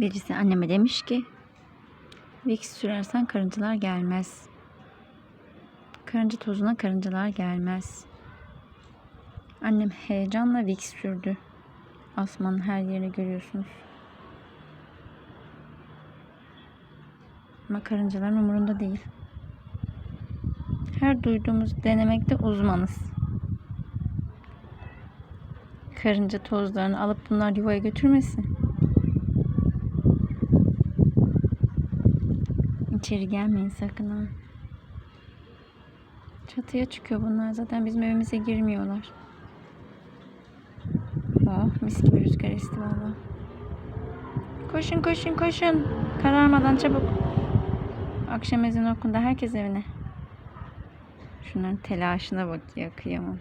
Birisi anneme demiş ki Vicks sürersen karıncalar gelmez. Karınca tozuna karıncalar gelmez. Annem heyecanla Vicks sürdü. Asmanın her yerini görüyorsunuz. Ama karıncaların umurunda değil. Her duyduğumuz denemekte uzmanız. Karınca tozlarını alıp bunlar yuvaya götürmesin. İçeri gelmeyin sakın ha. Çatıya çıkıyor bunlar zaten bizim evimize girmiyorlar. Oh mis gibi rüzgar esti valla. Koşun koşun koşun. Kararmadan çabuk. Akşam ezanı okundu herkes evine. Şunların telaşına bak ya kıyamam.